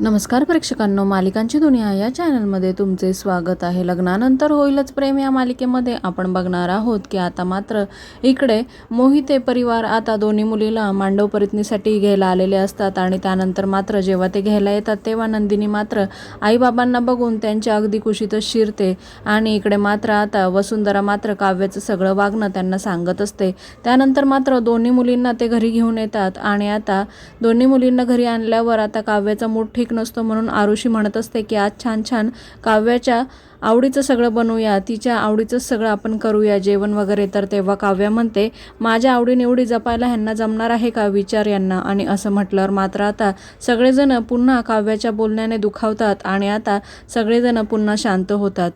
नमस्कार प्रेक्षकांनो मालिकांची दुनिया या चॅनलमध्ये तुमचे स्वागत आहे. लग्नानंतर होईलच प्रेम या मालिकेमध्ये. आपण बघणार आहोत की आता मात्र इकडे मोहिते परिवार आता दोन्ही मुलीला मांडव परितनीसाठी घ्यायला आलेले असतात आणि त्यानंतर मात्र जेव्हा ते घ्यायला येतात तेव्हा नंदिनी मात्र आईबाबांना बघून त्यांच्या अगदी कुशीतच शिरते आणि इकडे मात्र आता वसुंधरा मात्र काव्याचं सगळं वागणं त्यांना सांगत असते. त्यानंतर मात्र दोन्ही मुलींना ते घरी घेऊन येतात आणि आता दोन्ही मुलींना घरी आणल्यावर आता काव्याचा मूड ठीक नसतो म्हणून आरुषी म्हणत असते की आज छान छान काव्याच्या आवडीचं सगळं बनवूया तिच्या आवडीचंच सगळं आपण करूया जेवण वगैरे. तर तेव्हा काव्या म्हणते माझ्या आवडीनिवडी जपायला ह्यांना जमणार आहे का? विचार यांना. आणि असं म्हटल्यावर मात्र आता सगळेजण पुन्हा काव्याच्या बोलण्याने दुखावतात आणि आता सगळेजण पुन्हा शांत होतात.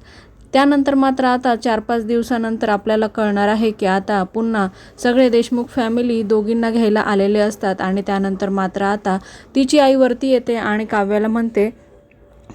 त्यानंतर मात्र आता चार पाच दिवसानंतर आपल्याला कळणार आहे की आता पुन्हा सगळे देशमुख फॅमिली दोघींना घ्यायला आलेले असतात आणि त्यानंतर मात्र आता तिची आई वरती येते आणि काव्याला म्हणते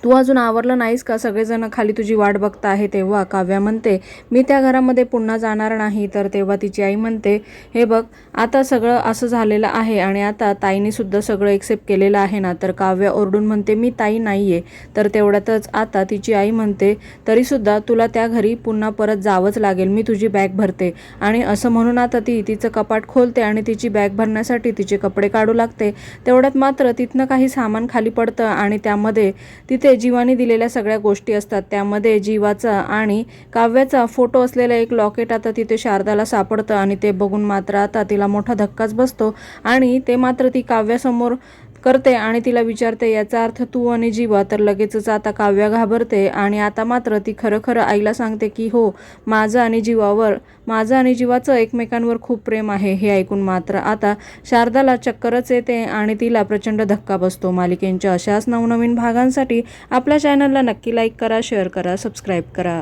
तू अजून आवरलं नाहीस का? सगळेजण खाली तुझी वाट बघता आहे तेव्हा काव्या म्हणते. मी त्या घरामध्ये पुन्हा जाणार नाही तर तेव्हा तिची आई म्हणते हे बघ आता सगळं असं झालेलं आहे आणि आता ताईने सुद्धा सगळं एक्सेप्ट केलेलं आहे ना? तर काव्या ओरडून म्हणते मी ताई नाही आहे तर तेवढ्यातच आता तिची आई म्हणते तरीसुद्धा तुला त्या घरी पुन्हा परत जावंच लागेल मी तुझी बॅग भरते. आणि असं म्हणून आता ती तिचं कपाट खोलते आणि तिची बॅग भरण्यासाठी तिचे कपडे काढू लागते. तेवढ्यात मात्र तिथनं काही सामान खाली पडतं आणि त्यामध्ये तिथे जीवाने दिलेल्या सगळ्या गोष्टी असतात. त्यामध्ये जीवाचा आणि काव्याचा फोटो असलेलं एक लॉकेट आता तिथे शारदाला सापडतं आणि ते बघून मात्र आता तिला मोठा धक्काच बसतो. आणि ते मात्र ती काव्यासमोर करते आणि तिला विचारते याचा अर्थ तू आणि जीवा. तर लगेचच आता काव्या घाबरते आणि आता मात्र ती खरं खरं आईला सांगते की हो माझं आणि जीवावर माझं आणि जीवाचं एकमेकांवर खूप प्रेम आहे. हे ऐकून मात्र आता शारदाला चक्करच येते आणि तिला प्रचंड धक्का बसतो. मालिकेंच्या अशाच नवनवीन भागांसाठी आपल्या चॅनलला नक्की लाईक करा शेअर करा सबस्क्राईब करा.